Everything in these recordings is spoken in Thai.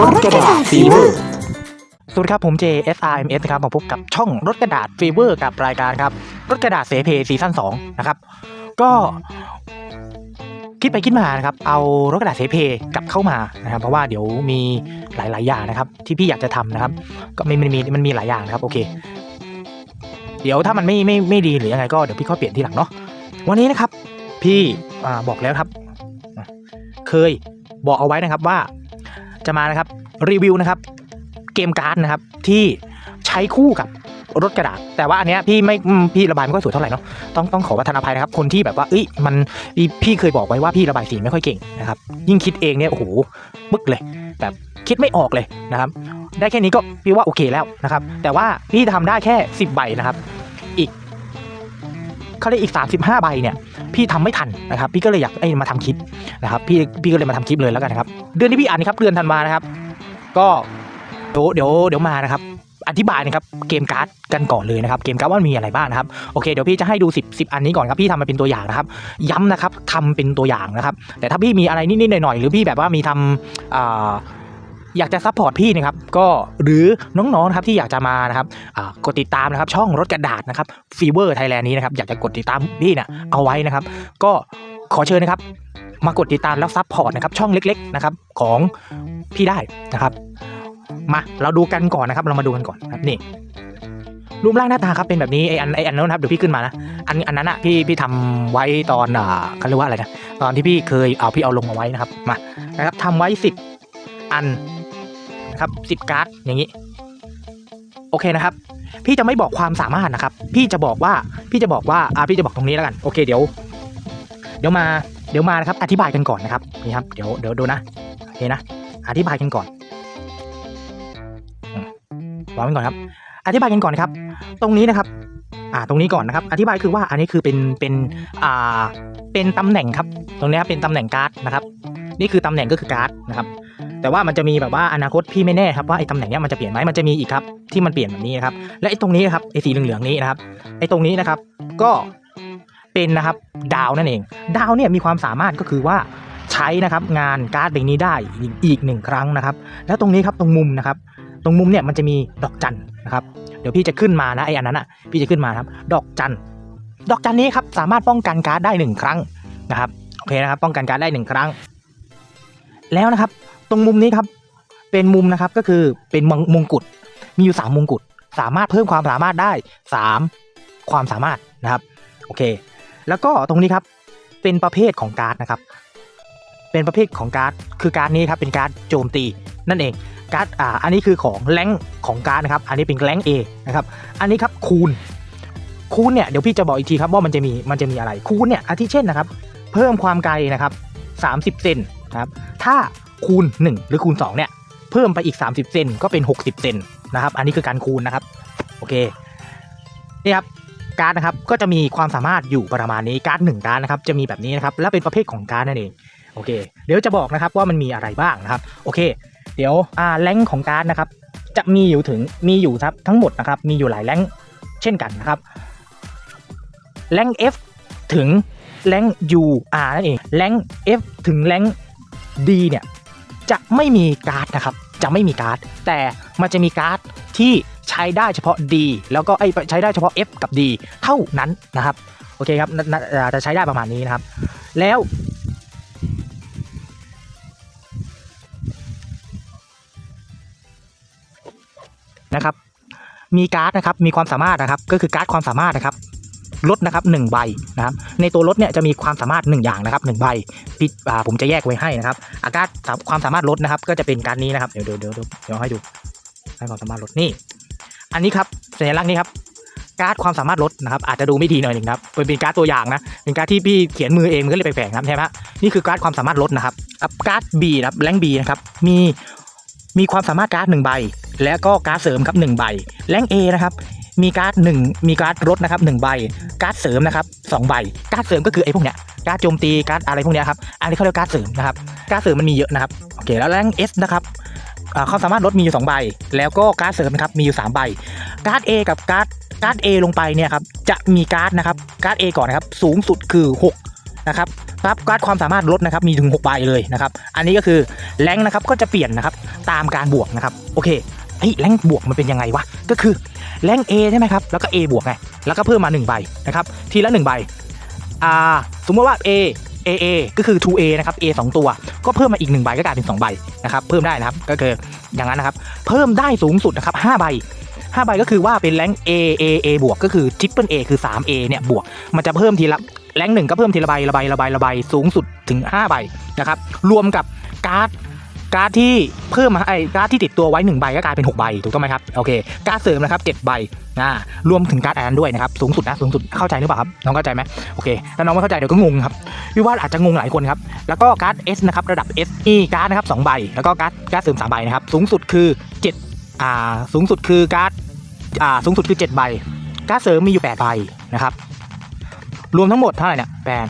รถกระดาษฟีเวอร์สวัสดีครับผม JSRMS นะครับมาพบกับช่องรถกระดาษฟีเวอร์กับรายการครับ รถกระดาษเสเพซีซั่น2นะครับ ก็คิดไปคิดมานะครับ เอารถกระดาษเสเพกลับเข้ามานะครับ เพราะว่าเดี๋ยวมีหลาย ๆ อย่างนะครับ ที่พี่อยากจะทำนะครับ ก็มันมันมีมันมีหลายอย่างนะครับ โอเค เดี๋ยวถ้ามันไม่ไม่ไม่ดีหรือยังไงก็เดี๋ยวพี่ค่อยเปลี่ยนทีหลังเนาะวันนี้นะครับ พี่อบอกแล้วครับ เคยบอกเอาไว้นะครับว่า จะมานะครับรีวิวนะครับเกมการ์ดนะครับที่ใช้คู่กับรถกระดาษ แต่ว่าอันเนี้ยพี่ไม่อืมพี่ระบายไม่ค่อยสวยเท่าไหร่เนาะต้องต้องขอประทานอภัยนะครับ คนที่แบบว่าเอ้ยมันพี่เคยบอกไว้ว่าพี่ระบายสีไม่ค่อยเก่งนะครับ ยิ่งคิดเองเนี่ยโอ้โหบึกเลย แบบคิดไม่ออกเลยนะครับ ได้แค่นี้ก็พี่ว่าโอเคแล้วนะครับ แต่ว่าพี่ทำได้แค่ 10 ใบนะครับ อีกเขาเรียกอีก 35 ใบเนี่ย พี่ทำไม่ทันนะครับ พี่ก็เลยอยากไอ้ยมาทำคลิปนะครับ พี่พี่ก็เลยมาทำคลิปเลยแล้วกันนะครับ เดือนที่พี่อ่านนะครับเดือนธันวานะครับ ก็เดี๋ยวเดี๋ยวเดี๋ยวมานะครับ อธิบายนะครับเกมการ์ดกันก่อนเลยนะครับ เกมการ์ดว่ามีอะไรบ้างนะครับโอเคเดี๋ยวพี่จะให้ดู 10 10 อันนี้ก่อนครับพี่ทำมาเป็นตัวอย่างนะครับ ย้ำนะครับทำเป็นตัวอย่างนะครับ แต่ถ้าพี่มีอะไรนิดๆหน่อยๆหรือพี่แบบว่ามีทำอ่าอยากจะซัพพอร์ตพี่นะครับก็หรือน้องๆนะครับที่อยากจะมานะครับกดติดตามนะครับช่องรถกระดาษนะครับฟีเวอร์ไทยแลนด์นี้นะครับอยากจะกดติดตามพี่เนี่ยเอาไว้นะครับ ก็ขอเชิญนะครับ มากดติดตามแล้วซัพพอร์ตนะครับช่องเล็กๆนะครับของพี่ได้นะครับ มาเราดูกันก่อนนะครับ เรามาดูกันก่อนนะครับนี่รูปร่างหน้าตาครับเป็นแบบนี้ไออันไออันนั้นครับเดี๋ยวพี่ขึ้นมานะอันอันนั้นอะพี่พี่ทำไว้ตอนอ่าเขาเรียกว่าอะไรนะตอนที่พี่เคยเอาพี่เอาลงมาไว้นะครับมานะครับทำไว้สิบอันนะครับสิบการ์ดอย่างนี้ โอเคนะครับ พี่จะไม่บอกความสามารถนะครับ พี่จะบอกว่าพี่จะบอกว่าอ่าพี่จะบอกตรงนี้แล้วกัน โอเคเดี๋ยว เดี๋ยวมา เดี๋ยวมานะครับ อธิบายกันก่อนนะครับนี่ครับ เดี๋ยวเดี๋ยวดูนะโอเคนะ อธิบายกันก่อนวางไว้ก่อนครับ อธิบายกันก่อนครับ ตรงนี้นะครับ อ่า ตรงนี้ก่อนนะครับ อธิบายคือว่าอันนี้คือเป็นเป็นอ่าเป็นตำแหน่งครับ ตรงนี้เป็นตำแหน่งการ์ดนะครับ นี่คือตำแหน่งก็คือการ์ดนะครับ แต่ว่ามันจะมีแบบว่าอนาคตพี่ไม่แน่ครับว่าไอ้ตำแหน่งเนี้ยมันจะเปลี่ยนไหมมันจะมีอีกครับที่มันเปลี่ยนแบบนี้นะครับ และไอ้ตรงนี้ครับไอ้สีเหลืองๆนี้นะครับไอ้ตรงนี้นะครับ ก็ เป็นนะครับดาวนั่นเอง ดาวเนี่ยมีความสามารถก็คือว่าใช้นะครับงานการ์ดใบนี้ได้อีกหนึ่งครั้งนะครับ แล้วตรงนี้ครับตรงมุมนะครับ ตรงมุมเนี่ยมันจะมีดอกจันนะครับ เดี๋ยวพี่จะขึ้นมานะไออันนั้นอะพี่จะขึ้นมาครับ ดอกจันดอกจันนี้ครับสามารถป้องกันการ์ดได้หนึ่งครั้งนะครับโอเคนะครับ ป้องกันการ์ดได้หนึ่งครั้ง แล้วนะครับ ตรงมุมนี้ครับเป็นมุมนะครับก็คือเป็นมงมงกุฎมีอยู่สามมงกุฎสามารถเพิ่มความสามารถได้สามความสามารถนะครับ โอเค แล้วก็ตรงนี้ครับเป็นประเภทของการ์ดนะครับ เป็นประเภทของการ์ดคือการ์ดนี้ครับเป็นการ์ดโจมตีนั่นเองการ์ดอ่าอันนี้คือของแรงของการ์ดนะครับ อันนี้เป็นแรง A นะครับ อันนี้ครับคูณคูณเนี่ยเดี๋ยวพี่จะบอกอีกทีครับว่ามันจะมีมันจะมีอะไรคูณเนี่ยอาทิเช่นนะครับ เพิ่มความไกลนะครับ 30 เซนนะครับถ้าคูณ 1 หรือคูณ2เนี่ยเพิ่มไปอีก 30 เซนก็เป็น 60 เซนนะครับ อันนี้คือการคูณนะครับ โอเคนี่ครับ การ์ดนะครับก็จะมีความสามารถอยู่ประมาณนี้การ์ดหนึ่งการ์ดนะครับจะมีแบบนี้นะครับและเป็นประเภทของการ์ดนั่นเองโอเค เดี๋ยวจะบอกนะครับว่ามันมีอะไรบ้างนะครับโอเค เดี๋ยวอ่าแรงของการ์ดนะครับจะมีอยู่ถึงมีอยู่ครับทั้งหมดนะครับมีอยู่หลายแรงเช่นกันนะครับแรง F ถึงแรง U R นั่นเองแรง F ถึงแรง D เนี่ยจะไม่มีการ์ดนะครับจะไม่มีการ์ดแต่มันจะมีการ์ดที่ ใช้ได้เฉพาะ D แล้วก็ไอใช้ได้เฉพาะ F กับ D เท่านั้นนะครับโอเคครับน่าจะใช้ได้ประมาณนี้นะครับ แล้วนะครับ มีการ์ดนะครับ มีความสามารถนะครับ ก็คือการ์ดความสามารถนะครับลดนะครับหนึ่งใบนะครับ ในตัวลดเนี่ยจะมีความสามารถหนึ่งอย่างนะครับหนึ่งใบพี่อ่าผมจะแยกไว้ให้นะครับ อาการความสามารถลดนะครับ ก็จะเป็นการนี้นะครับ เดี๋ยวเดี๋ยวเดี๋ยวเดี๋ยวให้ดูให้ความสามารถลดนี่ อันนี้ครับสัญลักษณ์นี้ครับการ์ดความสามารถลดนะครับอาจจะดูไม่ดีหน่อยหนึ่งครับเป็นการ์ดตัวอย่างนะเป็นการ์ดที่พี่เขียนมือเองมันก็เลยแปลกๆนะครับใช่ไหมนี่คือการ์ดความสามารถลดนะครับอะการ์ด B นะครับแรง B นะครับมีมีความสามารถการ์ดหนึ่งใบ แล้วก็การ์ดเสริมครับหนึ่งใบแรง A นะครับมีการ์ดหนึ่งมีการ์ดลดนะครับหนึ่งใบ การ์ดเสริมนะครับสองใบ การ์ดเสริมก็คือไอ้พวกเนี้ยการ์ดโจมตีการ์ดอะไรพวกเนี้ยครับอันนี้เขาเรียกการ์ดเสริมนะครับการ์ดเสริมมันมีเยอะนะครับโอเคแล้วแรง S นะครับ อ่าความสามารถลดมีอยู่สองใบ แล้วก็การ์ดเสริมนะครับมีอยู่สามใบ การ์ด A กับการ์ดการ์ด A ลงไปเนี่ยครับจะมีการ์ดนะครับการ์ด A ก่อนนะครับสูงสุดคือนะครับครับการ์ดความสามารถลดนะครับมีถึง6ใบเลยนะครับอันนี้ก็คือแรงนะครับก็จะเปลี่ยนนะครับตามการบวกนะครับโอเคเฮ้แรงบวกมันเป็นยังไงวะก็คือแรง A ใช่ไหมครับแล้วก็ A บวกไงแล้วก็เพิ่มมา1ใบนะครับทีละ1ใบอ่าสมมติว่า A A A ก็คือ 2A นะครับ A 2 ตัว ก็เพิ่มมาอีก1ใบก็กลายเป็น2ใบนะครับเพิ่มได้นะครับก็คืออย่างนั้นนะครับเพิ่มได้สูงสุดนะครับ5ใบ5ใบก็คือว่าเป็นแรง A A A บวกก็คือ Triple A คือ 3A เนี่ยบวกมันจะเพิ่มทีละแรงหนึ่งก็เพิ่มทีละใบละใบละใบละใบสูงสุดถึง 5 ใบนะครับรวมกับการ์ด การ์ดที่เพิ่มมาไอ้การ์ดที่ติดตัวไว้1ใบก็กลายเป็น6ใบถูกต้องไหมครับโอเคการ์ดเสริมนะครับ7ใบอ่ารวมถึงการ์ดอันนั้นด้วยนะครับสูงสุดนะสูงสุดเข้าใจหรือเปล่าครับน้องเข้าใจไหมโอเคถ้าน้องไม่เข้าใจเดี๋ยวก็งงครับพี่ว่าอาจจะงงหลายคนครับแล้วก็การ์ด S นะครับระดับ S อีการ์ดนะครับ2ใบแล้วก็การ์ดการ์ดเสริม3ใบนะครับสูงสุดคือ7อ่าสูงสุดคือการ์ดอ่าสูงสุดคือ7ใบการ์ดเสริมมีอยู่8ใบนะครับรวมทั้งหมดเท่าไหร่เนี่ยแปด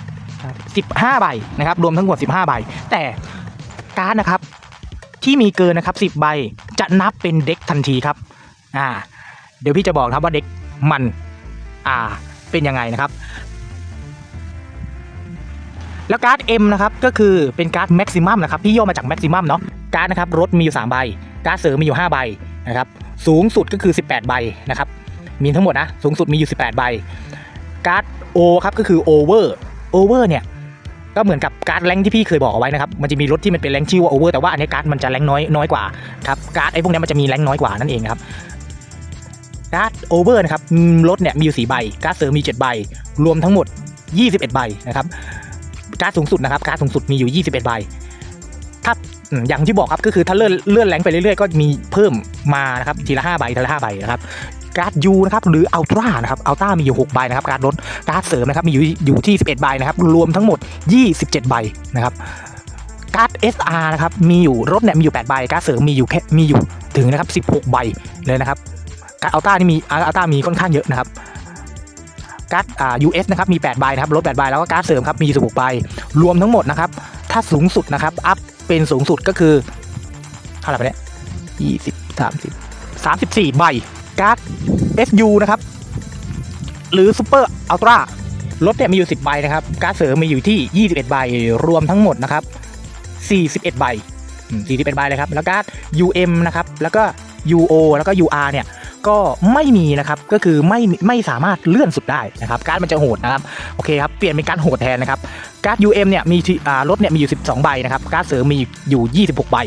สิบห้าใบนะครับรวมทั้งหมดสิบห้าใบแต่การ์ดนะครับ ที่มีเกินนะครับสิบใบจะนับเป็นเด็กทันทีครับอ่าเดี๋ยวพี่จะบอกครับว่าเด็กมันอ่าเป็นยังไงนะครับ แล้วการ์ด M นะครับก็คือเป็นการ์ดแม็กซิมัมนะครับพี่ย่อมาจากแม็กซิมัมเนาะการ์ดนะครับรถมีอยู่ 3 ใบ การ์ดเสริมมีอยู่ 5 ใบนะครับสูงสุดก็คือ 18 ใบนะครับมีทั้งหมดนะสูงสุดมีอยู่ 18 ใบ การ์ด O ครับก็คือ Over Over เนี่ย ก็เหมือนกับการ์ดแรงที่พี่เคยบอกเอาไว้นะครับ มันจะมีรถที่มันเป็นแรงชื่อว่า Over แต่ว่าอันนี้การ์ดมันจะแรงน้อยน้อยกว่าครับการ์ดไอ้พวกนี้มันจะมีแรงน้อยกว่านั่นเองครับการ์ด Over นะครับรถเนี่ยมีอยู่4ใบ การ์ดเสริมมี7ใบ รวมทั้งหมด21ใบนะครับ การ์ดสูงสุดนะครับ การ์ดสูงสุดมีอยู่21ใบ ถ้าอย่างที่บอกครับก็คือถ้าเลื่อนเลื่อนแรงไปเรื่อยๆ ก็มีเพิ่มมานะครับทีละ5ใบทีละ5ใบนะครับ การ์ดยูนะครับหรืออัลตร้านะครับอัลตร้ามีอยู่6ใบนะครับการ์ดลดการ์ดเสริมนะครับมีอยู่อยู่ที่ 11ใบนะครับรวมทั้งหมด 27 ใบนะครับการ์ด SR นะครับมีอยู่รถเนี่ยมีอยู่8ใบการ์ดเสริมมีอยู่แค่มีอยู่ถึงนะครับ16 ใบเลยนะครับการ์ดอัลตร้านี่มีอัลตร้ามีค่อนข้างเยอะนะครับการ์ดอ่า US นะครับมี8ใบนะครับลด8ใบแล้วก็การ์ดเสริมครับมี16ใบรวมทั้งหมดนะครับถ้าสูงสุดนะครับอัพเป็นสูงสุดก็คือเท่าไหร่ไปเนี่ย20 30 34ใบ การ์ด SU นะครับ หรือ Super Ultra รถเนี่ยมีอยู่ 10 ใบนะครับ การ์ดเสริมมีอยู่ที่ 21 ใบ รวมทั้งหมดนะครับ 41 ใบ 41 ใบเลยครับ แล้วการ์ด UM นะครับ แล้วก็ UO แล้วก็ UR เนี่ย ก็ไม่มีนะครับ ก็คือไม่ไม่สามารถเลื่อนสุดได้นะครับ การ์ดมันจะโหดนะครับ โอเคครับ เปลี่ยนเป็นการโหดแทนนะครับ การ์ด UM เนี่ย มีที่อ่ารถเนี่ยมีอยู่ 12 ใบนะครับ การ์ดเสริมมีอยู่ 26 ใบ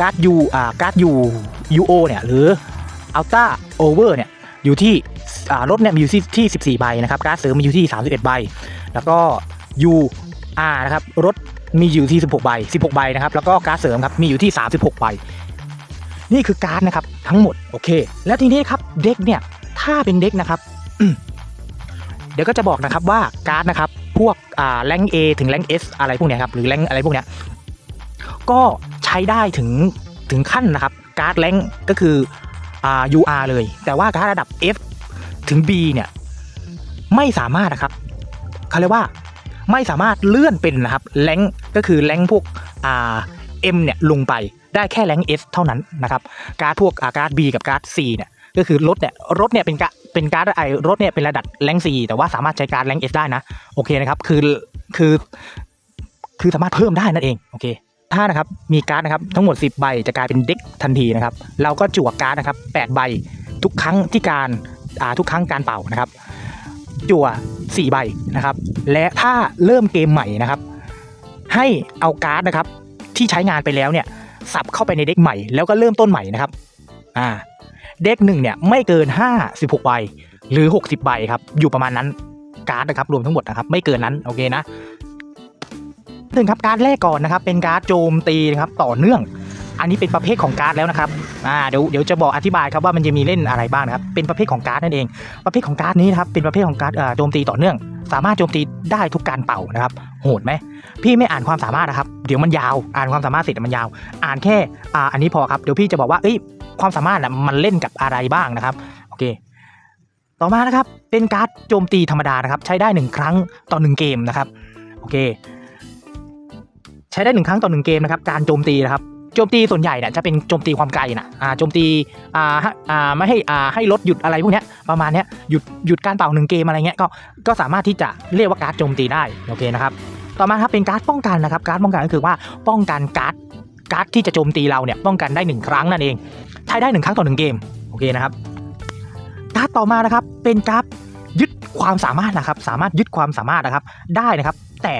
การ์ด U อ่า การ์ด U UO เนี่ย หรือ Ultra Over เนี่ยอยู่ที่รถเนี่ยมีอยู่ที่ที่ 14 ใบนะครับการ์ดเสริมมีอยู่ที่ 31 ใบ แล้วก็ UR นะครับรถมีอยู่ที่ 16 ใบ 16 ใบนะครับแล้วก็การ์ดเสริมครับมีอยู่ที่ 36 ใบ นี่คือการ์ดนะครับทั้งหมดโอเค แล้วทีนี้ครับเด็กเนี่ยถ้าเป็นเด็กนะครับเดี๋ยวก็จะบอกนะครับว่าการ์ดนะครับพวกอ่าแรงเอถึงแรงเอสอะไรพวกเนี้ยครับหรือแรงอะไรพวกเนี้ยก็ใช้ได้ถึงถึงขั้นนะครับการ์ดแรงก็คือ UR เลย แต่ว่าการ์ดระดับ F ถึง B เนี่ยไม่สามารถนะครับเขาเรียกว่าไม่สามารถเลื่อนเป็นนะครับแรงก็คือแรงพวกอ่า M เนี่ยลงไปได้แค่แรง S เท่านั้นนะครับการ์ดพวกอาการ์ด B กับการ์ด C เนี่ยก็คือรถเนี่ยรถเนี่ยเป็นกะเป็นการ์ดไอรถเนี่ยเป็นระดับแรง C แต่ว่าสามารถใช้การ์ดแรง S ได้นะโอเคนะครับคือคือคือสามารถเพิ่มได้นั่นเองโอเค ถ้านะครับมีการ์ดนะครับทั้งหมด 10 ใบจะกลายเป็นเด็กทันทีนะครับ เราก็จั่วการ์ดนะครับ8ใบทุกครั้งที่การอ่าทุกครั้งการเป่านะครับ จั่ว 4 ใบนะครับ และถ้าเริ่มเกมใหม่นะครับ ให้เอาการ์ดนะครับที่ใช้งานไปแล้วเนี่ยสับเข้าไปในเด็กใหม่แล้วก็เริ่มต้นใหม่นะครับอ่าเด็กหนึ่งเนี่ยไม่เกิน 56 ใบหรือ 60 ใบครับอยู่ประมาณนั้นการ์ดนะครับรวมทั้งหมดนะครับ ไม่เกินนั้นโอเคนะ หนึ่งครับการแรกก่อนนะครับ เป็นการ์ดโจมตีนะครับต่อเนื่อง อันนี้เป็นประเภทของการ์ดแล้วนะครับอ่าเดี๋ยวเดี๋ยวจะบอกอธิบายครับว่ามันจะมีเล่นอะไรบ้างนะครับเป็นประเภทของการ์ดนั่นเอง ประเภทของการ์ดนี้นะครับเป็นประเภทของการ์ดอ่าโจมตีต่อเนื่อง สามารถโจมตีได้ทุกการเป่านะครับ โหดไหมพี่ไม่อ่านความสามารถนะครับ เดี๋ยวมันยาวอ่านความสามารถเสร็จมันยาว อ่านแค่อ่าอันนี้พอครับเดี๋ยวพี่จะบอกว่าเอ้ยความสามารถน่ะมันเล่นกับอะไรบ้างนะครับโอเคต่อมานะครับเป็นการ์ดโจมตีธรรมดานะครับใช้ได้หนึ่งครั้งต่อหนึ่งเกมนะครับโอเค ช้ได้หนึ่งครั้งต่อหนึ่งเกมนะครับการโจมตีนะครับโจมตีส่วนใหญ่เนี่ยจะเป็นโจมตีความไกลนะอ่าโจมตีอ่าอ่าไม่ให้อ่าให้ลดหยุดอะไรพวกเนี้ยประมาณเนี้ยหยุดหยุดการเป่าหนึ่งเกมอะไรเงี้ยก็ก็สามารถที่จะเรียกว่าการ์ดโจมตีได้โอเคนะครับต่อมาครับเป็นการ์ดป้องกันนะครับการ์ดป้องกันก็คือว่าป้องกันการ์ดการ์ดที่จะโจมตีเราเนี่ยป้องกันได้หนึ่งครั้งนั่นเอง ใช้ได้หนึ่งครั้งต่อหนึ่งเกมโอเคนะครับการ์ดต่อมานะครับเป็นการ์ดยึดความสามารถนะครับสามารถยึดความสามารถนะครับได้นะครับ แต่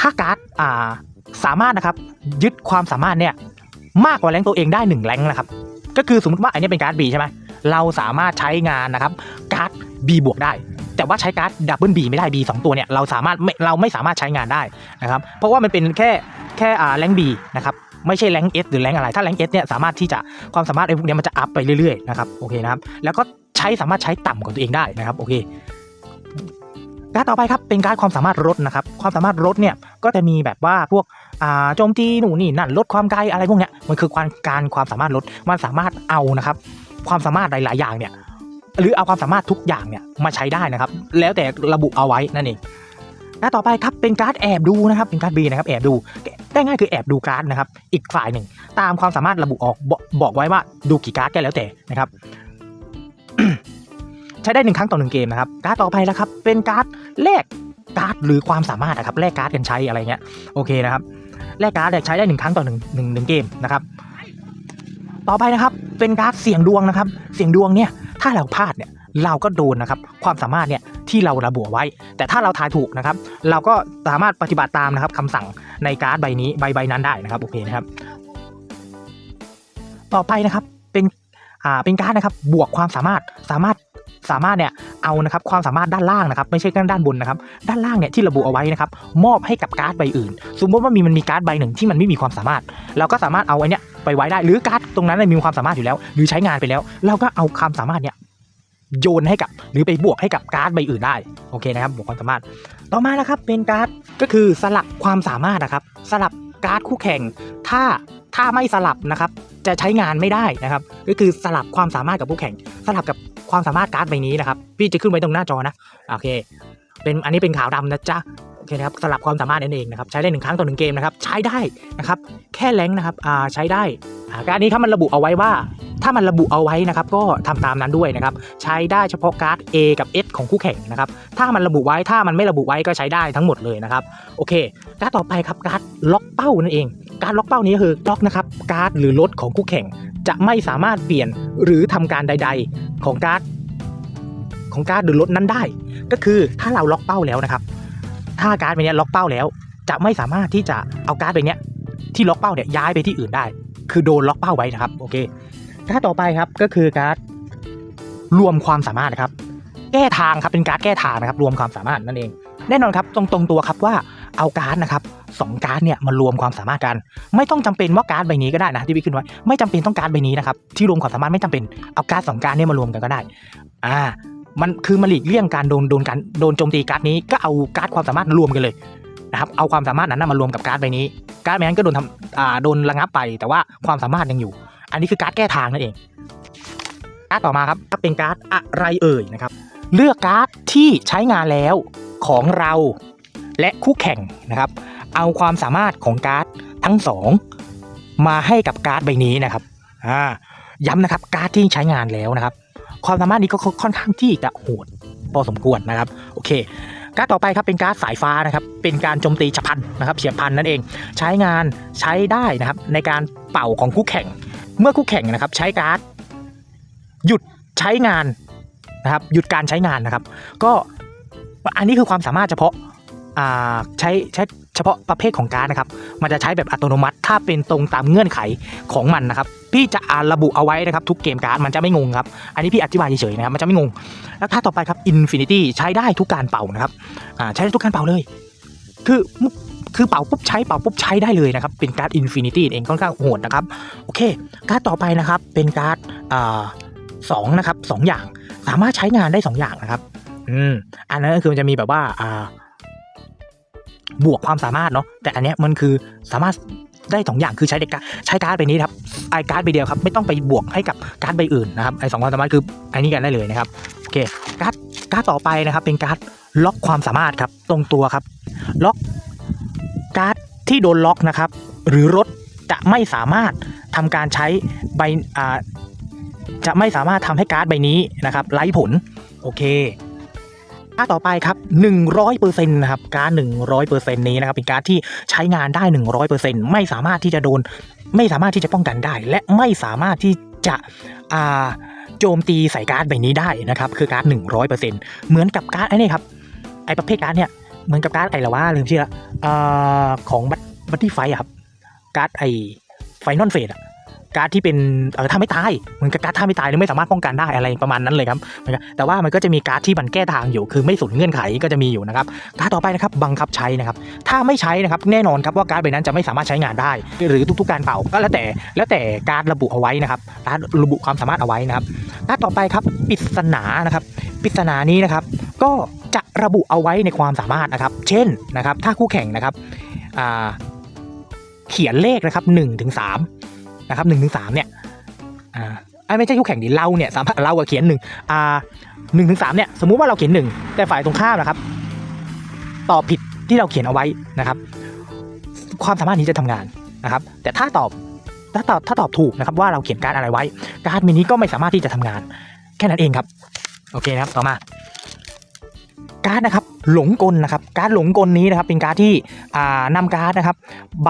ถ้าการ์ดอ่าสามารถนะครับยึดความสามารถเนี่ยมากกว่าแรงตัวเองได้หนึ่งแรงนะครับก็คือสมมติว่าอันนี้เป็นการ์ด B ใช่ไหมเราสามารถใช้งานนะครับการ์ด B บวกได้ แต่ว่าใช้การ์ดดับเบิลบีไม่ได้ B สองตัวเนี่ยเราสามารถเราไม่สามารถใช้งานได้นะครับเพราะว่ามันเป็นแค่แค่อ่าแรงค์ B นะครับไม่ใช่แรงค์ S หรือแรงอะไร ถ้าแรงค์ S เนี่ยสามารถที่จะความสามารถไอ้พวกนี้มันจะอัพไปเรื่อยๆนะครับโอเคนะครับแล้วก็ใช้สามารถใช้ต่ำกว่าตัวเองได้นะครับโอเค การ์ดต่อไปครับเป็นการ์ดความสามารถลดนะครับความสามารถลดเนี่ยก็จะมีแบบว่าพวกโจมตีหนูนี่นั่นลดความไกลอะไรพวกเนี้ยมันคือการการความสามารถลดมันสามารถเอานะครับ ความสามารถหลาย ๆ อย่างเนี่ยหรือเอาความสามารถทุกอย่างเนี่ยมาใช้ได้นะครับ แล้วแต่ระบุเอาไว้นั่นเองการ์ดต่อไปครับเป็นการ์ดแอบดูนะครับเป็นการ์ดบีนะครับแอบดูได้ง่ายคือแอบดูการ์ดนะครับ อีกฝ่ายหนึ่ง ตามความสามารถระบุออกบอกบอกไว้ว่าดูกี่การ์ดก็แล้วแต่นะครับ ช้ได้หนึ่งครั้งต่อหนึ่งเกมนะครับ การ์ดต่อไปแล้วครับ เป็นการ์ดแลกการ์ดหรือความสามารถนะครับแลกการ์ดกันใช้อะไรเงี้ยโอเคนะครับแลกการ์ดใช้ได้หนึ่งครั้งต่อหนึ่งหนึ่งหนึ่งเกมนะครับต่อไปนะครับเป็นการ์ดเสี่ยงดวงนะครับ เสี่ยงดวงเนี่ยถ้าเราพลาดเนี่ยเราก็โดนนะครับความสามารถเนี่ยที่เราระบุไว้ แต่ถ้าเราทายถูกนะครับ เราก็สามารถปฏิบัติตามนะครับคำสั่งในการ์ดใบนี้ใบใบนั้นได้นะครับโอเคนะครับ ต่อไปนะครับเป็นอ่าเป็นการ์ดนะครับบวกความสามารถสามารถ สามารถเนี่ยเอานะครับความสามารถด้านล่างนะครับไม่ใช่ด้านบนนะครับด้านล่างเนี่ยที่ระบุเอาไว้นะครับมอบให้กับการ์ดใบอื่น สมมติว่ามีมันมีการ์ดใบหนึ่งที่มันไม่มีความสามารถ เราก็สามารถเอาไอ้นี้ไปไว้ได้หรือการ์ดตรงนั้นมีความสามารถอยู่แล้ว หรือใช้งานไปแล้ว เราก็เอาความสามารถเนี่ยโยนให้กับหรือไปบวกให้กับการ์ดใบอื่นได้โอเคนะครับบวกความสามารถ ต่อมานะครับเป็นการ์ดก็คือสลับความสามารถนะครับ สลับ การ์ดคู่แข่ง ถ้าถ้าไม่สลับนะครับ จะใช้งานไม่ได้นะครับ ก็คือสลับความสามารถกับคู่แข่ง สลับกับความสามารถการ์ดใบนี้นะครับ พี่จะขึ้นไว้ตรงหน้าจอนะ โอเค เป็นอันนี้เป็นขาวดำนะจ๊ะ เคนะครับสลับความสามารถนั่นเองนะครับใช้ได้หนึ่งครั้งต่อหนึ่งเกมนะครับใช้ได้นะครับแค่แรงนะครับอ่าใช้ได้การนี้ถ้ามันระบุเอาไว้ว่า ถ้ามันระบุเอาไว้นะครับก็ทำตามนั้นด้วยนะครับใช้ได้เฉพาะการ์ด A กับ S ของคู่แข่งนะครับถ้ามันระบุไว้ถ้ามันไม่ระบุไว้ก็ใช้ได้ทั้งหมดเลยนะครับโอเคการ์ดต่อไปครับการ์ดล็อกเป้านั่นเอง การล็อกเป้านี้คือล็อกนะครับการ์ดหรือรถของคู่แข่ง จะไม่สามารถเปลี่ยนหรือทำการใด ๆ ของการ์ดของการ์ดหรือรถนั้นได้ ก็คือถ้าเราล็อกเป้าแล้วนะครับ ถ้าการ์ดใบนี้ล็อกเป้าแล้ว จะไม่สามารถที่จะเอาการ์ดใบนี้ที่ล็อกเป้าเนี่ยย้ายไปที่อื่นได้ คือโดนล็อกเป้าไว้นะครับโอเคกาต่อไปครับก็คือการ์ดรวมความสามารถนะครับ แก้ทางครับเป็นการ์ดแก้ทางนะครับ รวมความสามารถนั่นเอง แน่นอนครับตรงตรงตัวครับว่าเอาการ์ดนะครับสองการ์ดเนี่ยมารวมความสามารถกัน ไม่ต้องจำเป็นว่าการ์ดใบนี้ก็ได้นะที่พี่ขึ้นไว้ไม่จำเป็นต้องการ์ดใบนี้นะครับที่รวมความสามารถไม่จำเป็นเอาการ์ดสองการ์ดเนี่ยมารวมกันก็ได้ อ่า มันคือมาหลีกเลี่ยงการโดนโดนการโดนโจมตีการ์ดนี้ก็เอาการ์ดความสามารถรวมกันเลยนะครับเอาความสามารถนั้นมารวมกับการ์ดใบนี้ การ์ดใบนั้นก็โดนทำอ่าโดนระงับไป แต่ว่าความสามารถยังอยู่ อันนี้คือการ์ดแก้ทางนั่นเอง การ์ดต่อมาครับเป็นการ์ดอะไรเอ่ยนะครับ เลือกการ์ดที่ใช้งานแล้วของเราและคู่แข่งนะครับ เอาความสามารถของการ์ดทั้งสองมาให้กับการ์ดใบนี้นะครับอ่าย้ำนะครับการ์ดที่ใช้งานแล้วนะครับ ความสามารถนี้ก็ค่อนข้างที่จะโหดพอสมควรนะครับ โอเคการ์ดต่อไปครับเป็นการ์ดสายฟ้านะครับเป็นการโจมตีฉับพลันนะครับเฉียบพลันนั่นเอง ใช้งานใช้ได้นะครับในการเป่าของคู่แข่ง เมื่อคู่แข่งนะครับใช้การ์ดหยุดใช้งานนะครับหยุดการใช้งานนะครับ ก็อันนี้คือความสามารถเฉพาะอ่าใช้ใช้ เฉพาะประเภทของการ์ดนะครับ มันจะใช้แบบอัตโนมัติ ถ้าเป็นตรงตามเงื่อนไขของมันนะครับ พี่จะอ่านระบุเอาไว้นะครับ ทุกเกมการ์ดมันจะไม่งงครับ อันนี้พี่อธิบายเฉยๆนะครับ มันจะไม่งง แล้วถ้าต่อไปครับ Infinity ใช้ได้ทุกการเป่านะครับ อ่าใช้ได้ทุกการเป่าเลย คือคือเป่าปุ๊บใช้เป่าปุ๊บใช้ได้เลยนะครับ เป็นการ์ด Infinity เองค่อนข้างโหดนะครับ โอเค การ์ดต่อไปนะครับเป็นการ์ดอ่าสองนะครับสองอย่างสามารถใช้งานได้สองอย่างนะครับ อืม อันนั้นก็คือมันจะมีแบบว่า อ่า บวกความสามารถเนาะแต่อันเนี้ยมันคือสามารถได้สองอย่างคือใช้ในการใช้การ์ดใบนี้ครับไอการ์ดใบเดียวครับไม่ต้องไปบวกให้กับการ์ดใบอื่นนะครับไอสองความสามารถคือไอันนี้กันได้เลยนะครับโอเคการ์ดการ์ดต่อไปนะครับเป็นการ์ดล็อกความสามารถครับตรงตัวครับล็อกการ์ดที่โดนล็อกนะครับหรือรถจะไม่สามารถทำการใช้ใบอ่าจะไม่สามารถทำให้การ์ดใบนี้นะครับไร้ผลโอเคาร์ดต่อไปครับ 100%นะครับ การ์ด100%นี้นะครับ เป็นการ์ดที่ใช้งานได้ 100%ไม่สามารถที่จะโดน ไม่สามารถที่จะป้องกันได้ และไม่สามารถที่จะอ่าโจมตีใส่การ์ดใบนี้ได้นะครับ คือการ์ด100%เหมือนกับการ์ดไอ้นี่ครับ ไอประเภทการ์ดเนี่ย เหมือนกับการ์ดไอ้ละว่าลืมชื่อละอ่าของบัตตี้ไฟครับ การ์ดไอไฟนอลเฟสอะ การ์ดที่เป็นเออถ้าไม่ตายเหมือนกับการ์ดถ้าไม่ตายหรือไม่สามารถป้องกันได้อะไรประมาณนั้นเลยครับแต่ว่ามันก็จะมีการ์ดที่มันแก้ทางอยู่ คือไม่สนเงื่อนไขก็จะมีอยู่นะครับการ์ดต่อไปนะครับบังคับใช้นะครับถ้าไม่ใช้นะครับแน่นอนครับว่าการ์ดใบนั้นจะไม่สามารถใช้งานได้ หรือทุกๆการเป่าก็แล้วแต่แล้วแต่การดระบุเอาไว้นะครับการดระบุความสามารถเอาไว้นะครับการดต่อไปครับปริศนานะครับปริศนานี้นะครับก็จะระบุเอาไว้ในความสามารถนะครับ เช่นนะครับถ้าคู่แข่งนะครับเขียนเลขนะครับ1นถึงส นะครับหนึ่งถึงสามเนี่ยอ่าไอ้ไม่ใช่คู่แข่งดิเราเนี่ยสามารถเราอะเขียนหนึ่งอ่าหนึ่งถึงสามเนี่ยสมมุติว่าเราเขียนหนึ่งแต่ฝ่ายตรงข้ามนะครับตอบผิดที่เราเขียนเอาไว้นะครับ ความสามารถนี้จะทำงานนะครับ แต่ถ้าตอบถ้าตอบถ้าตอบถูกนะครับว่าเราเขียนการอะไรไว้ การดมินี้ก็ไม่สามารถที่จะทำงาน แค่นั้นเองครับโอเคนะครับต่อมา การดนะครับหลงกลนะครับ การดหลงกลนี้นะครับ เป็นการดที่อ่านำการดนะครับใบ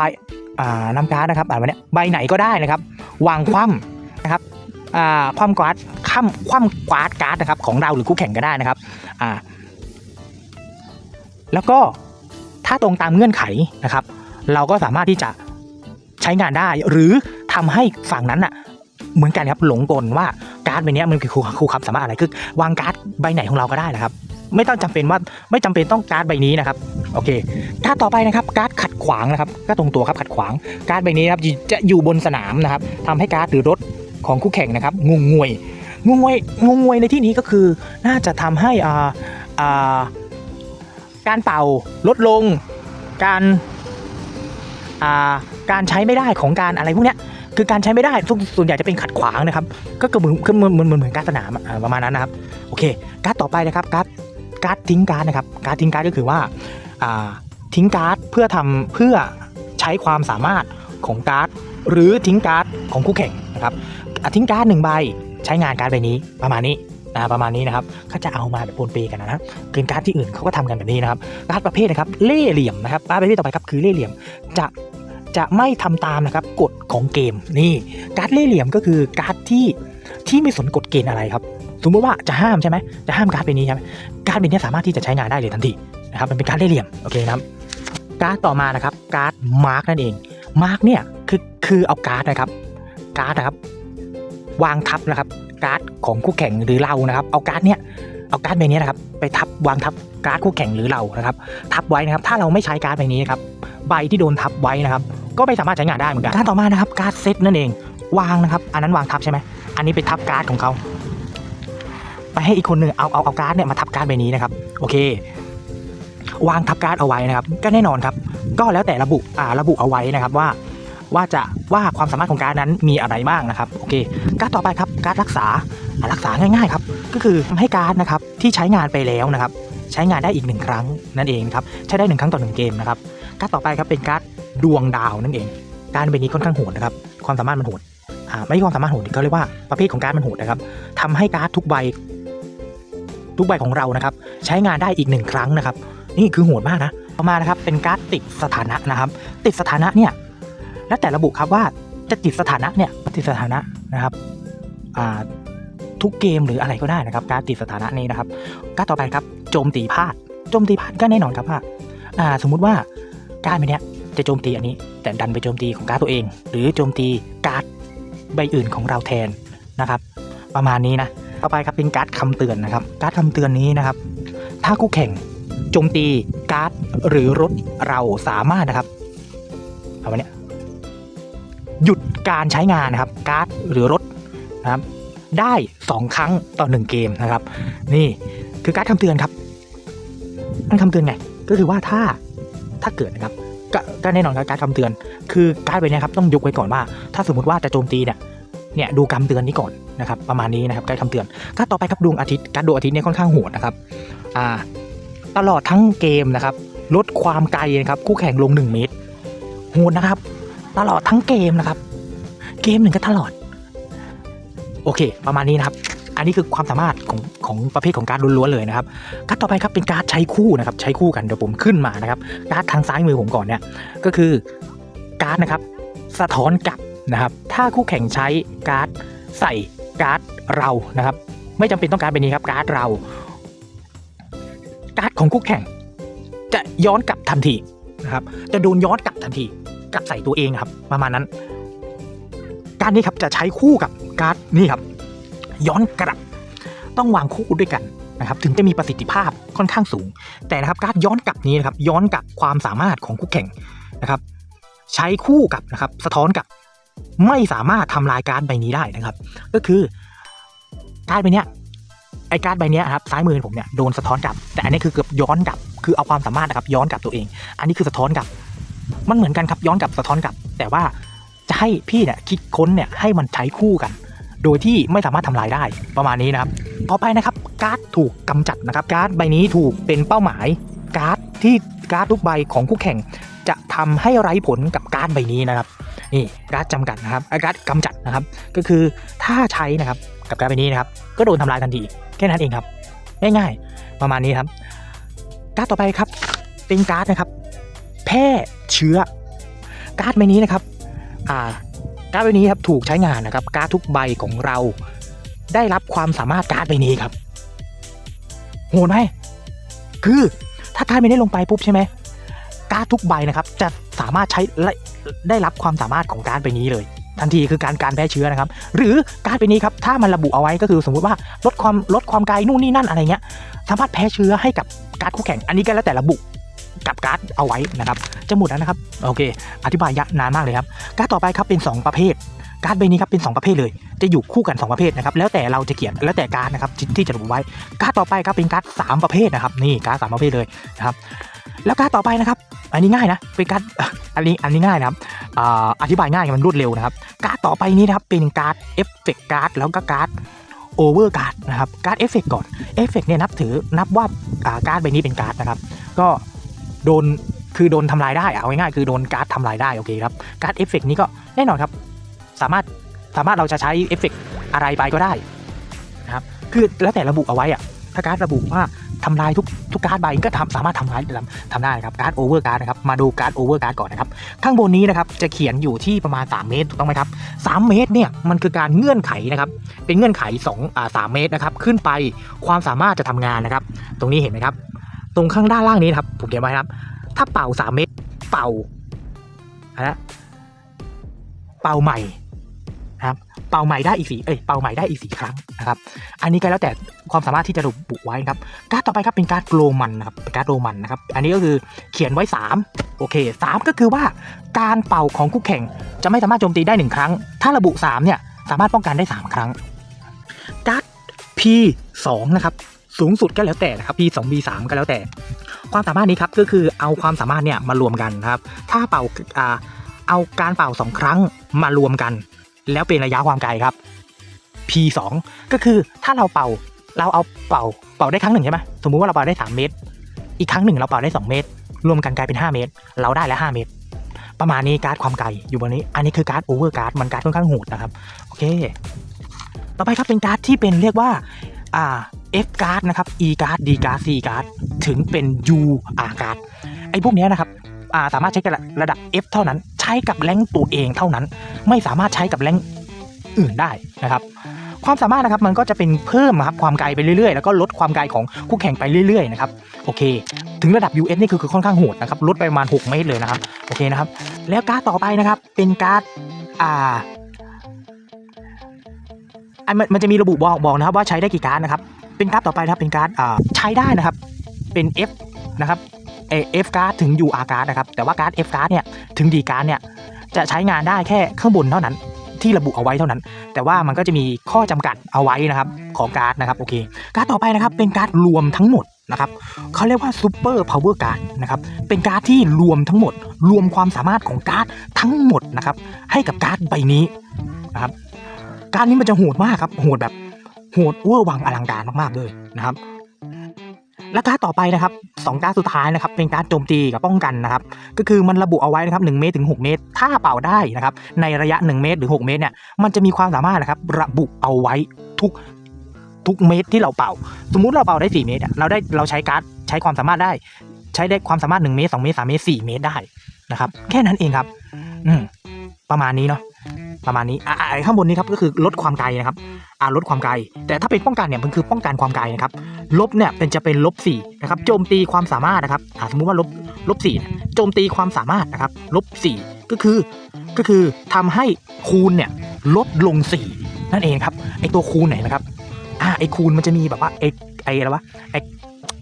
น้ำการดนะครับอ่านวันนี้ใบไหนก็ได้นะครับ วางคว่ำนะครับคว่ำการ์ดคว่ำคว่ำการ์ดการ์ดนะครับของเราหรือคู่แข่งก็ได้นะครับอ่าแล้วก็ถ้าตรงตามเงื่อนไขนะครับ เราก็สามารถที่จะใช้งานได้ หรือทำให้ฝั่งนั้นอะเหมือนกันครับหลงกลว่าการ์ดใบเนี้ยมันคือครูครูคำสามารถอะไรคือวางการ์ดใบไหนของเราก็ได้นะครับ ไม่ต้องจำเป็นว่าไม่จำเป็นต้องการ์ดใบนี้นะครับ โอเค การ์ดต่อไปนะครับ การ์ดขัดขวางนะครับ ก็ตรงตัวครับขัดขวาง การ์ดใบนี้นะครับจะอยู่บนสนามนะครับทำให้การ์ดหรือรถของคู่แข่งนะครับงงงวยงงงวยงงงวยในที่นี้ก็คือน่าจะทำให้อ่าอ่าการเป่าลดลง การอ่าการใช้ไม่ได้ของการอะไรพวกเนี้ยคือการใช้ไม่ได้ส่วนใหญ่จะเป็นขัดขวางนะครับ ก็เหมือนเหมือนเหมือนเหมือนการสนามประมาณนั้นนะครับ โอเค การ์ดต่อไปนะครับการ์ดการ์ดทิ้งการ์ดนะครับ การ์ดทิ้งการ์ดก็คือว่า ทิ้งการ์ดเพื่อทำเพื่อใช้ความสามารถของการ์ดหรือทิ้งการ์ดของคู่แข่งนะครับทิ้งการ์ดหนึ่งใบใช้งานการ์ดใบนี้ประมาณนี้นะประมาณนี้นะครับเขาจะเอามาแบบปนเปกันนะเกมการ์ดที่อื่นเขาก็ทำกันแบบนี้นะครับการ์ดประเภทนะครับเล่เหลี่ยมนะครับการ์ดประเภทต่อไปครับคือเล่เหลี่ยมจะจะไม่ทำตามนะครับกฎของเกมนี่การ์ดเล่เหลี่ยมก็คือการ์ดที่ที่ไม่สนกฎเกณฑ์อะไรครับสมมติว่าจะห้ามใช่ไหมจะห้ามการ์ดใบนี้ใช่ไหมการ์ดใบนี้สามารถที่จะใช้งานได้เลยทันที นะครับมันเป็นการ์ดเล่ห์เหลี่ยมโอเคนะครับการ์ดต่อมานะครับการ์ดมาร์กนั่นเองมาร์กเนี่ยคือคือเอาการ์ดนะครับการ์ดนะครับวางทับนะครับการ์ดของคู่แข่งหรือเรานะครับ เอาการ์ดเนี่ยเอาการ์ดใบนี้นะครับไปทับวางทับการ์ดคู่แข่งหรือเรานะครับ ทับไว้นะครับ ถ้าเราไม่ใช้การ์ดใบนี้นะครับใบที่โดนทับไว้นะครับ ก็ไม่สามารถใช้งานได้เหมือนกันการต่อมานะครับการ์ดเซตนั่นเองวางนะครับ อันนั้นวางทับใช่ไหมอันนี้ไปทับการ์ดของเขาไปให้อีกคนหนึ่งเอาเอาเอาการ์ดเนี่ยมาทับการ์ดใบนี้นะครับ โอเค วางทับการ์ดเอาไว้นะครับ ก็แน่นอนครับ ก็แล้วแต่ระบุอ่าระบุเอาไว้นะครับว่า ว่าจะว่าความสามารถของการ์ดนั้นมีอะไรบ้างนะครับโอเค การ์ดต่อไปครับการ์ดรักษารักษาง่ายๆครับก็คือทำให้การ์ดนะครับที่ใช้งานไปแล้วนะครับ ใช้งานได้อีกหนึ่งครั้งนั่นเองครับใช้ได้หนึ่งครั้งต่อหนึ่งเกมนะครับการ์ดต่อไปครับเป็นการ์ดดวงดาวนั่นเอง การดใบนี้ค่อนข้างโหดนะครับความสามารถมันโหดอ่าไม่ใช่ความสามารถโหดเขาเรียกว่าประเภทของการดมันโหดนะครับทำให้การ์ดทุกใบทุกใบของเรานะครับ ใช้งานได้อีกหนึ่งครั้งนะครับ นี่คือโหดมากนะต่อมานะครับเป็นการ์ดติดสถานะนะครับ ติดสถานะเนี่ยแล้วแต่ระบุครับว่าจะติดสถานะเนี่ยติดสถานะนะครับอ่าทุกเกมหรืออะไรก็ได้นะครับ การติดสถานะนี้นะครับการต่อไปครับโจมตีพลาดโจมตีพลาดก็แน่นอนครับว่าอ่าสมมุติว่าการดใบเนี้ยจะโจมตีอันนี้ แต่ดันไปโจมตีของการดตัวเอง หรือโจมตีการ์ดใบอื่นของเราแทนนะครับ ประมาณนี้นะต่อไปครับเป็นการ์ดคำเตือนนะครับ การ์ดคำเตือนนี้นะครับ ถ้าคู่แข่ง จมตีการ์ดหรือรถเราสามารถนะครับเอาไว้เนี่ยหยุดการใช้งานนะครับ การ์ดหรือรถนะครับ ได้ 2 ครั้งต่อ 1 เกมนะครับ นี่คือการ์ดคำเตือนครับมันคำเตือนไง ก็คือว่าถ้าถ้าเกิดนะครับกก็แน่นอนครับการดคำเตือน คือการดใบเนี้ยครับต้องยกไว้ก่อนว่า ถ้าสมมติว่าจะโจมตีเนี่ยเนี่ยดูคำเตือนนี้ก่อนนะครับ ประมาณนี้นะครับการดคำเตือนการดต่อไปครับดวงอาทิตย์การดดวงอาทิตย์เนี่ยค่อนข้างโหดนะครับอ่า ตลอดทั้งเกมนะครับ ลดความไกลนะครับคู่แข่งลง 1 เมตรโหดนะครับ ตลอดทั้งเกมนะครับ เกมหนึ่งก็ตลอด โอเค ประมาณนี้นะครับ อันนี้คือความสามารถของของประเภทของการดล้วนๆเลยนะครับการดต่อไปครับเป็นการดใช้คู่นะครับ ใช้คู่กันเดี๋ยวผมขึ้นมานะครับการดทางซ้ายมือผมก่อนเนี่ยก็คือการดนะครับ สะท้อนกลับนะครับ ถ้าคู่แข่งใช้การ์ดใส่การ์ดเรานะครับ ไม่จำเป็นต้องการเป็นนี้ครับการ์ดเรา การ์ดของคู่แข่ง จะย้อนกลับทันทีนะครับ จะโดนย้อนกลับทันทีกลับใส่ตัวเองครับ ประมาณนั้น การนี้ครับจะใช้คู่กับการ์ดนี่ครับ ย้อนกลับต้องวางคู่ด้วยกันนะครับถึงจะมีประสิทธิภาพค่อนข้างสูง แต่นะครับการ์ดย้อนกลับนี้นะครับย้อนกลับความสามารถของคู่แข่งนะครับ ใช้คู่กับนะครับสะท้อนกับไม่สามารถทำลายการ์ดใบนี้ได้นะครับ ก็คือการ์ดใบนี้ ไอ้การ์ดใบนี้ครับซ้ายมือผมเนี่ยโดนสะท้อนกลับ แต่อันนี้คือเกือบย้อนกลับ คือเอาความสามารถนะครับย้อนกลับตัวเอง อันนี้คือสะท้อนกลับ มันเหมือนกันครับย้อนกลับสะท้อนกลับ แต่ว่าจะให้พี่เนี่ยคิดค้นเนี่ยให้มันใช้คู่กัน โดยที่ไม่สามารถทำลายได้ประมาณนี้นะครับต่อไปนะครับการ์ดถูกกำจัดนะครับการ์ดใบนี้ถูกเป็นเป้าหมายการ์ดที่การ์ดทุกใบของคู่แข่ง จะทำให้ไร้ผลกับการ์ดใบนี้นะครับนี่การ์ดจำกัดนะครับอะการ์ดกำจัดนะครับ ก็คือถ้าใช้นะครับกับการ์ดใบนี้นะครับก็โดนทำลายทันที แค่นั้นเองครับ ง่ายๆ ประมาณนี้ครับ การ์ดต่อไปครับเป็นการ์ดนะครับ แพร่เชื้อ การ์ดใบนี้นะครับอ่าการ์ดใบนี้ครับถูกใช้งานนะครับ การ์ดทุกใบของเรา ได้รับความสามารถการ์ดใบนี้ครับโหดไหมคือถ้าการ์ดใบนี้ลงไปปุ๊บใช่ไหมการ์ดทุกใบนะครับ จะสามารถใช้ได้รับความสามารถของการ์ดใบนี้เลย ทันทีคือการการแพร่เชื้อนะครับ หรือการ์ดใบนี้ครับถ้ามันระบุเอาไว้ก็คือสมมุติว่าลดความลดความไกลนู่นนี่นั่นอะไรเงี้ยสามารถแพ้เชื้อให้กับการคู่แข่งอันนี้ก็แล้วแต่ระบุกับการ์ดเอาไว้นะครับจะหมดแล้วนะครับโอเค อธิบายยะนานมากเลยครับการ์ดต่อไปครับเป็น 2 ประเภท การ์ดใบนี้ครับเป็น 2 ประเภทเลย จะอยู่คู่กัน 2 ประเภทนะครับแล้วแต่เราจะเขียนแล้วแต่การ์ดนะครับที่จะระบุไว้การ์ดต่อไปครับเป็นการ์ดสามประเภทนะครับนี่การ์ดสามประเภทเลยนะครับ แล้วการ์ดต่อไปนะครับ อันนี้ง่ายนะ เป็นการ์ดอันนี้อันนี้ง่ายนะครับออธิบายง่ายมันรวดเร็วนะครับ การ์ดต่อไปนี้นะครับเป็นการ์ดเอฟเฟกต์การ์ดแล้วก็การ์ดโอเวอร์การ์ดนะครับการ์ดเอฟเฟกต์ก่อนเอฟเฟกต์เนี่ยนับถือนับว่าการ์ดใบนี้เป็นการ์ดนะครับ ก็โดนคือโดนทำลายได้เอาง่ายๆคือโดนการ์ดทำลายได้โอเคครับการ์ดเอฟเฟกต์นี้ก็แน่นอนครับ สามารถสามารถเราจะใช้เอฟเฟกต์อะไรไปก็ได้นะครับคือแล้วแต่ระบุเอาไว้อะถ้าการ์ดระบุว่า ทำลายทุกทุกการ์ดใบก็ทำสามารถทำลายทำได้ครับการ์ดโอเวอร์การ์ดนะครับมาดูการ์ดโอเวอร์การ์ดก่อนนะครับข้างบนนี้นะครับจะเขียนอยู่ที่ประมาณ 3 เมตรถูกต้องไหมครับ3เมตรเนี่ยมันคือการเงื่อนไขนะครับเป็นเงื่อนไข2อ่า3เมตรนะครับขึ้นไปความสามารถจะทำงานนะครับ ตรงนี้เห็นไหมครับ ตรงข้างด้านล่างนี้นะครับผมเขียนไว้ครับถ้าเป่า 3 เมตรเป่าอะไรนะเป่าใหม่ เป่าใหม่ได้อีกสี่เอ้ยเป่าใหม่ได้อีกสี่ครั้งนะครับ อันนี้ก็แล้วแต่ความสามารถที่จะระบุไว้ครับ การ์ดต่อไปครับเป็นการ์ดโรมันนะครับเป็นการ์ดโรมันนะครับ อันนี้ก็คือเขียนไว้ 3 โอเค 3 ก็คือว่าการเป่าของคู่แข่งจะไม่สามารถโจมตีได้ 1 ครั้ง ถ้าระบุ 3 เนี่ยสามารถป้องกันได้ 3 ครั้ง การ์ด P2 นะครับสูงสุดก็แล้วแต่นะครับ P2 P3 ก็แล้วแต่ ความสามารถนี้ครับก็คือเอาความสามารถเนี่ยมารวมกันนะครับ ถ้าเป่าเอาการเป่า 2 ครั้งมารวมกัน แล้วเป็นระยะความไกลครับ P2 ก็คือถ้าเราเป่าเราเอาเป่าเป่าได้ครั้งหนึ่งใช่ไหมสมมุติว่าเราเป่าได้ 3 เมตร อีกครั้งหนึ่งเราเป่าได้ 2 เมตร รวมกันกลายเป็น 5 เมตร เราได้แล้ว 5 เมตร ประมาณนี้การ์ดความไกลอยู่บนนี้ อันนี้คือการ์ดโอเวอร์การ์ดมันการ์ดค่อนข้างโหดนะครับ โอเค ต่อไปครับเป็นการ์ดที่เป็นเรียกว่าอ่า F การ์ดนะครับ E การ์ด D การ์ด C การ์ดถึงเป็น U R การ์ดไอ้พวกเนี้ยนะครับอ่าสามารถใช้กับระดับ F เท่านั้น ช้กับแรงตัวเองเท่านั้น ไม่สามารถใช้กับแรงอื่นได้นะครับ ความสามารถนะครับมันก็จะเป็นเพิ่มครับความไกลไปเรื่อยๆ แล้วก็ลดความไกลของคู่แข่งไปเรื่อยๆนะครับโอเค ถึงระดับ US นี่คือคือค่อนข้างโหดนะครับลดไปประมาณ 6 เมตรเลยนะครับโอเคนะครับ แล้วการ์ดต่อไปนะครับเป็นการ์ดอ่ามันมันจะมีระบุบอกบอกนะครับว่าใช้ได้กี่การ์ดนะครับเป็นการ์ดต่อไปนะครับเป็นการ์ดอ่าใช้ได้นะครับเป็น F นะครับ เอ F การ์ดถึง UR การ์ดนะครับ แต่ว่าการ์ด F การ์ดเนี่ยถึง D การ์ดเนี่ยจะใช้งานได้แค่ข้างบนเท่านั้นที่ระบุเอาไว้เท่านั้น แต่ว่ามันก็จะมีข้อจำกัดเอาไว้นะครับของการ์ดนะครับโอเค การ์ดต่อไปนะครับเป็นการ์ดรวมทั้งหมดนะครับเขาเรียกว่าซูเปอร์พาวเวอร์การ์ดนะครับเป็นการ์ดที่รวมทั้งหมด รวมความสามารถของการ์ดทั้งหมดนะครับให้กับการ์ดใบนี้นะครับการดนี้มันจะโหดมากครับโหดแบบโหดเวอร์วังอลังการมากๆเลยนะครับ และการ์ดต่อไปนะครับสองการ์ดสุดท้ายนะครับเป็นการ์ดโจมตีกับป้องกันนะครับก็คือมันระบุเอาไว้นะครับ1เมตรถึง6เมตร ถ้าเป่าได้นะครับในระยะ 1 เมตรหรือ 6 เมตรเนี่ยมันจะมีความสามารถนะครับระบุเอาไว้ทุกทุกเมตรที่เราเป่า สมมุติเราเป่าได้ 4 เมตรเราได้เราใช้การ์ดใช้ความสามารถได้ ใช้ได้ความสามารถ 1 เมตร 2 เมตร 3 เมตร 4 เมตรได้นะครับ แค่นั้นเองครับ อืมประมาณนี้เนาะ ประมาณนี้อ่าอ่าข้างบนนี้ครับก็คือลดความไกลนะครับอ่าลดความไกล แต่ถ้าเป็นป้องกันเนี่ยมันคือป้องกันความไกลนะครับ ลบเนี่ยเป็นจะเป็นลบสี่นะครับโจมตีความสามารถนะครับอ่าสมมุติว่าลบลบสี่โจมตีความสามารถนะครับลบสี่ก็คือก็คือทำให้คูณเนี่ยลดลงสี่นั่นเองครับไอตัวคูณไหนนะครับอ่าไอคูณมันจะมีแบบว่าไอไออะไรวะไอ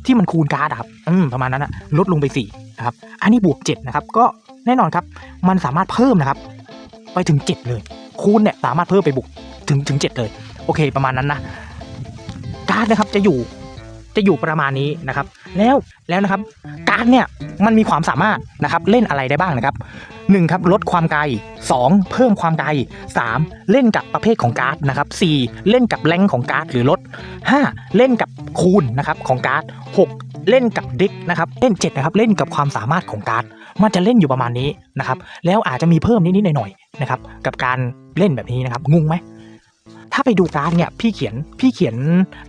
ที่มันคูณการ์ดครับอืมประมาณนั้นอะลดลงไปสี่นะครับอันนี้บวกเจ็ดนะครับก็แน่นอนครับ มันสามารถเพิ่มนะครับ ไปถึงเจ็ดเลย คูณเนี่ยสามารถเพิ่มไปบวกถึงถึงเจ็ดเลย โอเค ประมาณนั้นนะการ์ดนะครับจะอยู่จะอยู่ประมาณนี้นะครับ แล้วแล้วนะครับ การ์ดเนี่ยมันมีความสามารถนะครับเล่นอะไรได้บ้างนะครับหนึ่งครับลดความไกลสองเพิ่มความไกลสามเล่นกับประเภทของการ์ดนะครับสี่เล่นกับแรงของการ์ดหรือลดห้าเล่นกับคูณนะครับของการ์ดหกเล่นกับเด็กนะครับเล่นเจ็ดนะครับเล่นกับความสามารถของการ์ด มันจะเล่นอยู่ประมาณนี้นะครับแล้วอาจจะมีเพิ่มนิดๆหน่อยๆนะครับกับการเล่นแบบนี้นะครับงงไหมถ้าไปดูการ์ดเนี่ยพี่เขียนพี่เขียน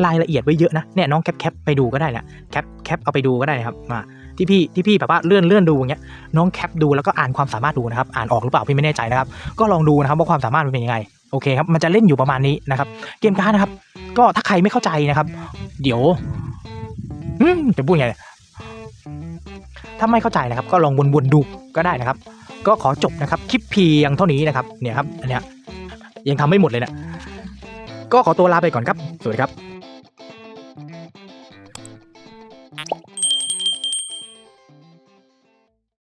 รายละเอียดไว้เยอะนะเนี่ยน้องแคปแคปไปดูก็ได้นะแคปแคปเอาไปดูก็ได้นะครับมาที่พี่ที่พี่แบบว่าเลื่อนเลื่อนดูอย่างเงี้ยน้องแคปดูแล้วก็อ่านความสามารถดูนะครับอ่านออกหรือเปล่าพี่ไม่แน่ใจนะครับก็ลองดูนะครับว่าความสามารถมันเป็นยังไงโอเคครับมันจะเล่นอยู่ประมาณนี้นะครับเกมการ์ดนะครับ ก็ถ้าใครไม่เข้าใจนะครับ เดี๋ยวอืมจะพูดยังไง ถ้าไม่เข้าใจนะครับ ก็ลองวนๆดูก็ได้นะครับ ก็ขอจบนะครับคลิปเพียงเท่านี้นะครับเนี่ยครับอันเนี้ยยังทำไม่หมดเลยเนะก็ขอตัวลาไปก่อนครับ สวัสดีครับ